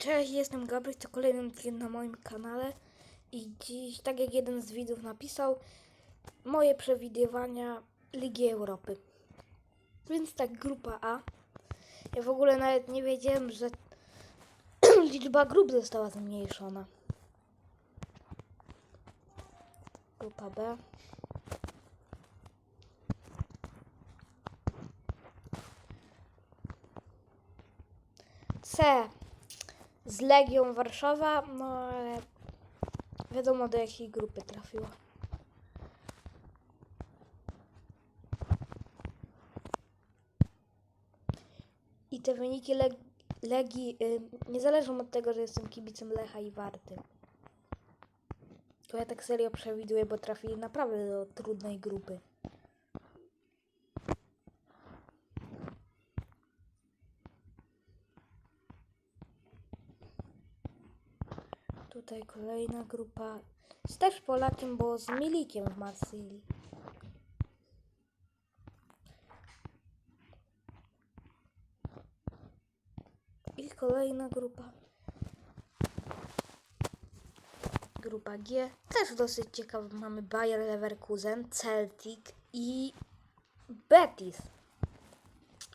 Cześć, jestem Gabryś, to kolejny odcinek na moim kanale i dziś, tak jak jeden z widzów napisał, moje przewidywania Ligi Europy. Więc tak, grupa A. Ja w ogóle nawet nie wiedziałem, że liczba grup została zmniejszona. Grupa B. C z Legią Warszawa, no ale wiadomo do jakiej grupy trafiła. I te wyniki Leg Legii y, nie zależą od tego, że jestem kibicem Lecha i Warty. To ja tak serio przewiduję, bo trafili naprawdę do trudnej grupy. Tutaj kolejna grupa z też Polakiem, bo z Milikiem w Marsylii. I kolejna grupa. Grupa G. Też dosyć ciekawa. Mamy Bayer Leverkusen, Celtic i Betis.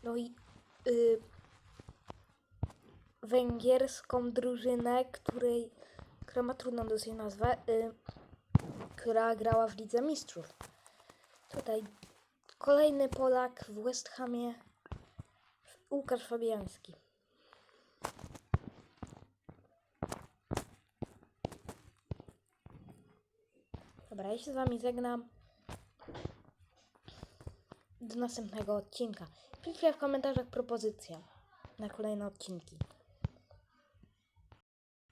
No i y, węgierską drużynę, której, która ma trudną dosyć nazwę, y, która grała w Lidze Mistrzów. Tutaj kolejny Polak w West Hamie, Łukasz Fabiański. Dobra, ja się z Wami żegnam. Do następnego odcinka. Piszcie w komentarzach propozycje na kolejne odcinki.